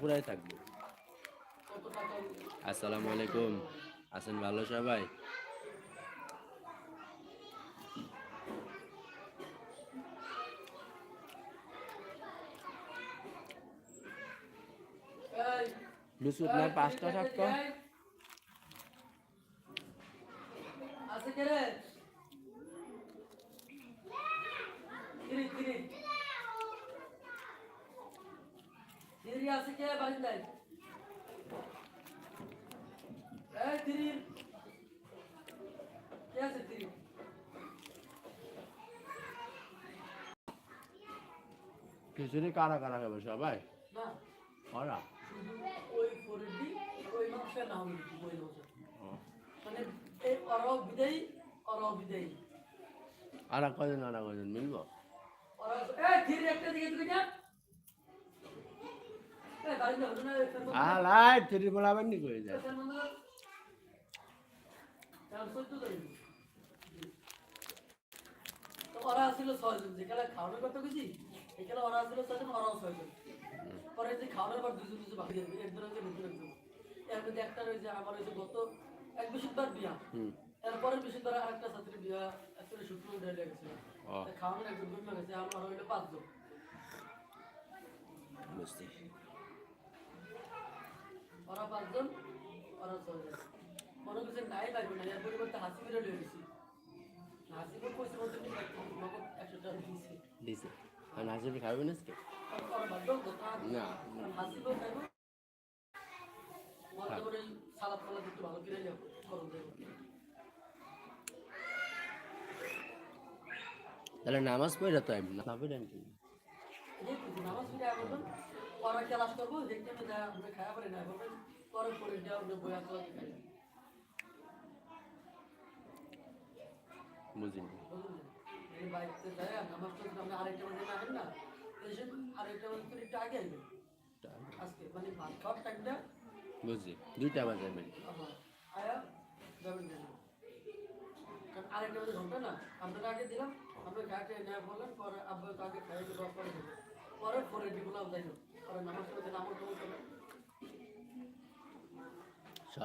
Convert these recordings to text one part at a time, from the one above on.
পুরাই থাকব। আসসালামু আলাইকুম। আছেন ভালো সবাই? বিস্কুট না পাঁচটা থাকতো আছে কে রে? তিরি আছে কে বারিন্দায় এই তিরি কে আছে তিরি খিচুড়ি কারা কারা খাবে সবাই? ওরা? ওই ফরিদি ওই মানুষের নাম ওই মানে এই অরাও বিদায়ী অরাও বিদায়ী। আর কজন আর কজন মিলবো? অরাও এই ধীরে একটা দিকে তুই না এই ফের আর লাইট থ্রি বলাবেন নি কই যায়। ফের মনে কর। তো ওরা ছিল ছয়জন যেখানে খাওয়ানোর কথা বুঝি এখানে ওরা ছিল ছয়জন ওরাও ছয়জন পরে যে খাওয়ানোর পর দুজন দুজন বাকি যাবে একজন হচ্ছে নতুন একজন এর মধ্যে একটা রয়েছে আমার হয়েছে গত এক বৃহস্পতিবার বিয়া এরপরে বৃহস্পতিবার আরেকটা ছাত্রীর বিয়া একটা শুক্র উঠে গেছে খাওয়ানোর একজন দুজন গেছে আমার হইল পাঁচজন বুঝছি ওরা পাঁচজন ওরা ছয়জন মনে করছে নাই পারবে না এর পরিবর্তে হাসিবিরও লিয়ে গেছি। হাসিবির পয়সা মতো নগদ একশো টাকা দিয়েছে। আর খাবে না আজকে? মনে সালাদ ফালাদ একটু ভালো করে যাব গরম দেবো। তাহলে নামাজ পড়ে তো আমি না পড়েন কি নামাজ পড়ে পরে ক্লাস করব দেখতে হবে যা আমরা খাওয়া পারি না বলবেন পরে পরে যাও আমরা বই আসলে খাই বুঝিনি। এই বাইকতে যায় নামাজ পড়তে আমরা আরেকটা বাজে না না এসে আরেকটা বাজে করে একটু আগে আসবেন আজকে মানে ভাত খাওয়ার টাইমটা? বুঝছি দুইটা বাজে আমার আয়া যাবেন কারণ আরেকটা বাজে ঘণ্টা না আমরা আগে দিলাম আমরা ঘাটে নেওয়া বললেন পরে আব্বা আগে খাই দেবো পরে দেবো পরে দিবলাম যাই পরে নামাজ পড়তে নামাজ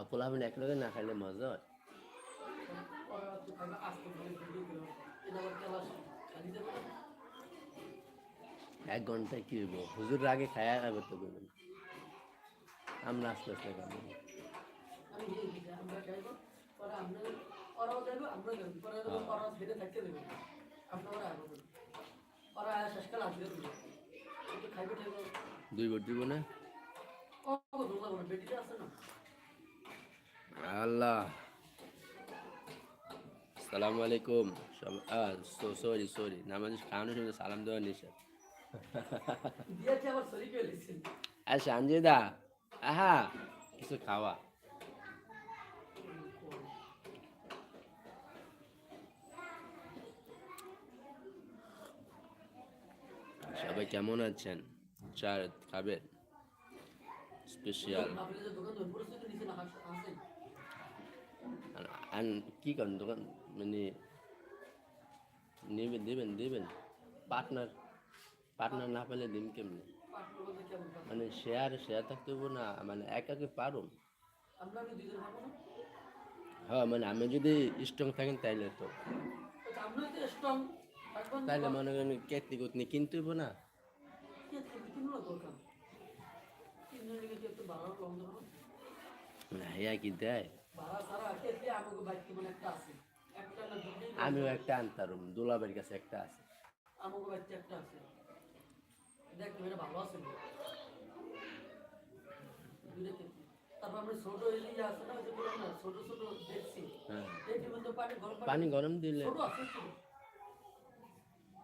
পোলাবেন এক লগে না খাইলে মজা হয়। এক ঘন্টায় কি হইব? হুজুর আগে খায়া খাবে তো করবেন আমরা আস্তে আস্তে খাব আমরা দুই না। আল্লাহ। সালাম আলাইকুম। Sorry sorry. নামাজ খাওয়ানোর সালাম দেওয়া আর সঞ্জয়দা আহা, কিছু খাওয়া। সবাই কেমন আছেন? চার খাবেন স্পেশাল আর কি করেন দোকান মানে নেবেন দেবেন দেবেন। পার্টনার পার্টনার না পেলে দিন কেমনে? মানে শেয়ার শেয়ার থাকতে হব না মানে একাকে না হ্যাঁ মানে আমি যদি স্ট্রং থাকেন তাইলে তো। আচ্ছা, তাইলে মনে করেন কেতনি কুতনি কিনতে হইব না? কে দরকার। না হ্যাঁ কি দেয়? আমিও একটা আনতারুম দোলাবের কাছে একটা আছে। আমাকে বাচ্চা একটা আছে। দেখ ভালো আছে তারপর আমরা ছোট এলিয়া আছে না ছোট ছোট দেখছি। হ্যাঁ। দেখি পানি গরম দিলে।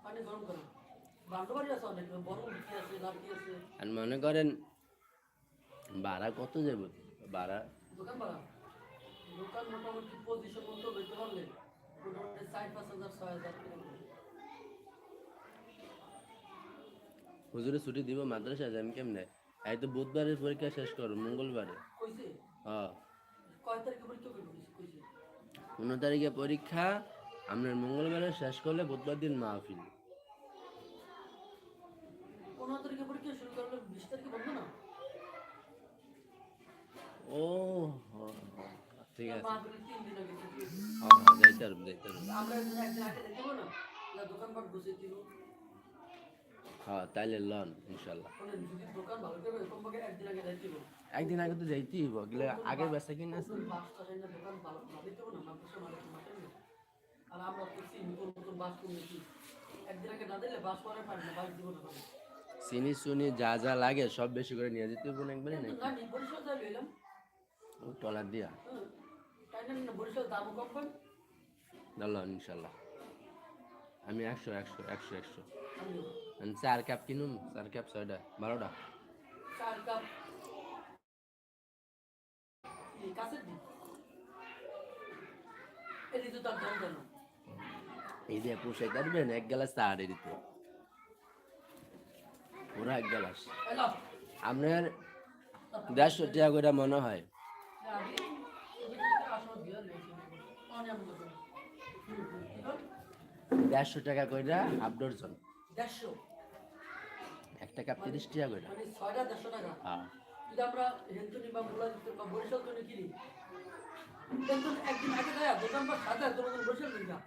পানি গরম করা। আর মনে করেন ভাড়া কত যাবে ভাড়া দোকান ভাড়া দোকান মোটামুটি পজিশন মতো লইতে পারলে মোটামুটি চার পাঁচ হাজার ছয় হাজার হুজুরে ছুটি দিব মাদ্রাসা যাম কেমনে? এই তো বুধবারের পরীক্ষা শেষ করো মঙ্গলবারে। হ্যাঁ কয় তারিখে পরীক্ষা করবি? পরীক্ষা আপনার মঙ্গলবারে শেষ করলে বুধবার দিন মাহফিল পনেরো তারিখে পরীক্ষা শুরু করলে বিশ তারিখে বন্ধ না ঠিক আছে যাইতে যাইতে লন একদিন আগে তো যাইতেই হইব গেলে আগে কিনা বাস টাস এনে দোকান ভালো ভালো দেবো না মাদ্রাসা মালিক মাঠে না আর আমরা তো চিনি নতুন নতুন বাস কিনেছি একদিন আগে না দিলে বাস পরে পারি না বাস দিব না চিনি সুনি যা যা লাগে সব বেশি করে নিয়ে যেতে হবে একবারে নাকি? টলার দিয়া লন ইনশাল্লাহ আমি একশো একশো একশো একশো আমি চার কাপ কিনুম চার কাপ ছয়টা বারোটা এই দিয়ে পোষাই পারবেন এক গ্লাস চা আর দিতে পুরো এক গ্লাস আপনার দেড়শো টাকা করে মনে হয় দেড়শো টাকা করে হাফ ডজন দেড়শো। একটা কাপ তিরিশ টাকা করে মানে ছয়টা দেড়শো টাকা। হ্যাঁ যদি আমরা হেলচুনি বা মুলা বা বরিশাল জন্য কিনি একদিন আগে দেয় দোকান বা সাজা তোমাদের বরিশাল কিনা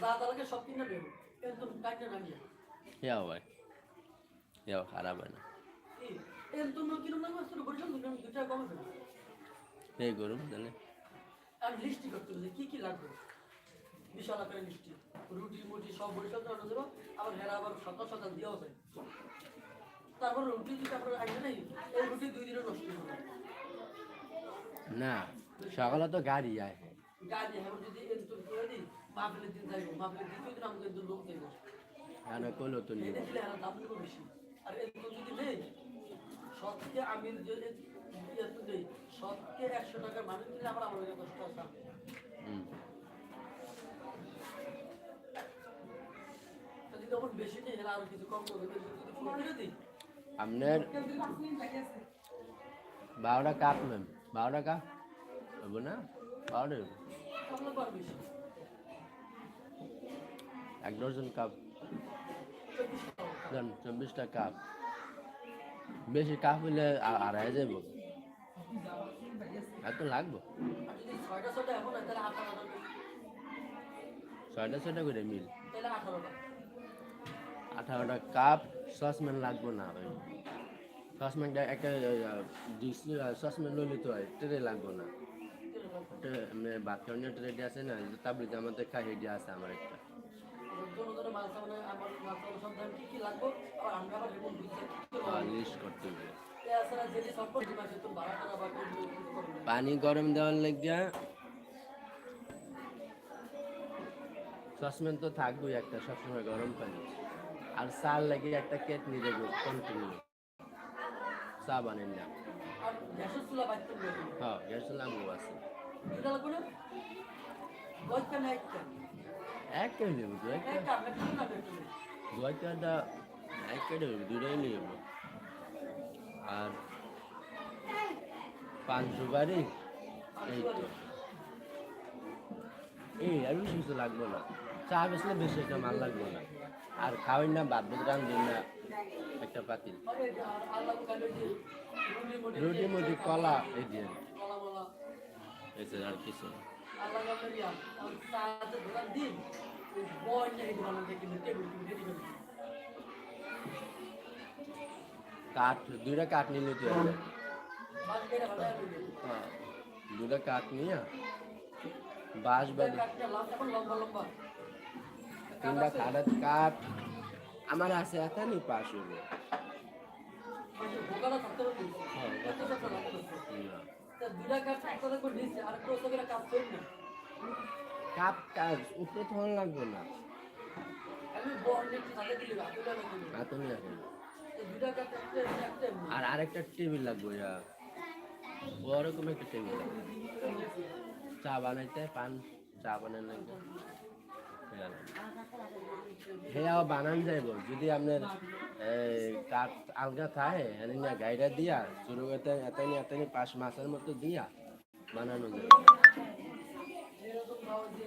যা তালাকে সব কিনে দেবো। কিন্তু কাটে নামিয়ে ইয়াও ভাই ইয়াও খারাপ হয় না। কিন্তু কিরম না বরিশাল দুটা কমে দেবো এই গরম জানে আর লিস্টি করতে হবে কি কি লাগবে? বিশাল আকারের লিস্টি রুটি মুটি সব বরিশাল অর্ডার দেবো আবার হেরা আবার সকাল সকাল দিয়েও যায় তারপর রুটি যদি আপনার নেই এই রুটি দুই দিনে নষ্ট হবে না সকালে তো গাড়ি আয়। গাড়ি এখন যদি এনতুন করে দিই মাহফিলের দিন যাইব। মাহফিলের দিন দিন কিন্তু লোক দেবো আর কইলো তো নিব। দেখলে এরা দাম বেশি। আর এনতুন যদি নেই সবকে আমি যে এত সবকে একশো টাকার মানুষ দিলে আমার আমার দশ টাকা হুম। বেশি নেই এরা আরও কিছু কম করবে। যদি ফুল দিই? আপনার বারোটা কাপ ম্যাম বারোটা কাপ হব না? বারোটা আর বেশি। এক ডজন কাপ। দেন চব্বিশটা কাপ। বেশি কাপ হইলে আ- আড়াই যাব এত লাগবো। যদি ছয়টা ছয়টা করে মিল। আঠারোটা কাপ সসম্যান লাগবো না ভাই। সসম্যানটা একটা সসম্যান লইলে তো হয় ট্রে লাগবো না। এমনি ভাত খাওয়ানোর আছে না তাবলিতে আমাদের খাই হেডি আছে আমার একটা। লিস্ট করতে হবে। পানি গরম দেওয়ার লাগিয়া সসম্যান তো থাকবোই একটা, সবসময় গরম পানি। আর চাল লাগে একটা কেটনি দেবো কন্টিনিউ চা বানেন না চুলা হ্যাঁ গ্যাস আছে। লাগবে না গজটা এক দু একটা একটা একটা এক কেটে নেব দুটাই নিয়ে যাব। আর পান সুপারি এই তো। এই আর বেশি কিছু লাগবে না। চা বেসলে বেশি একটা মাল লাগবে না। আর খাওয়াই না, বাদ রান দিন না। একটা পাতিল। রুটি মুটি কলা, এই দিয়ে। আর কিছু কাঠ দুইটা কাঠ নিলে তো হবে। হ্যাঁ দুইটা কাঠ নিয়ে বাঁশ লম্বা তিনটা কাঠের কাঠ আমার আছে এত নি পাশ হবে দুটা কাপ কাজ উপরে তখন লাগবে না। হাতে নিয়ে একটা একটা। আর আরেকটা টেবিল লাগবে ওরকম একটা টেবিল লাগবে। চা বানাইতে, পান, চা বানান লাগবে হেয়াও বানান যাইব। যদি আপনার কাঠ আলগা থাকে, এনে নিয়ে গাইডা দিয়া শুরু করতে এতানি এতানি পাঁচ মাসের মতো দিয়া বানানো যায় এরকম ভাব যে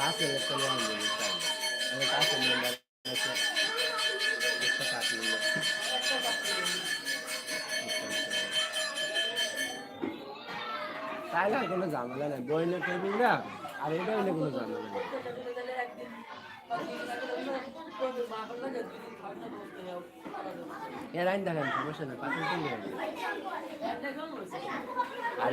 নাম্বার একটা একটা কাট নিলাম তাইলে আর কোনো ঝামেলা নেই। বইলে টেবিল না আর এটা হইলে কোনো ঝামেলা নেই। এর আইন দেখেন, সমস্যা নেই পাঁচ মিনিট আর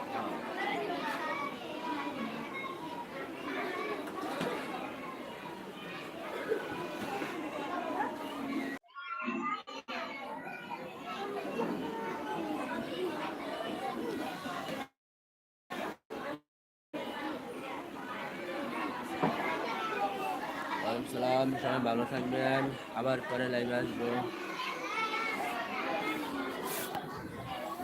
সবাই ভালো থাকবেন। আবার পরে লাইভে আসব।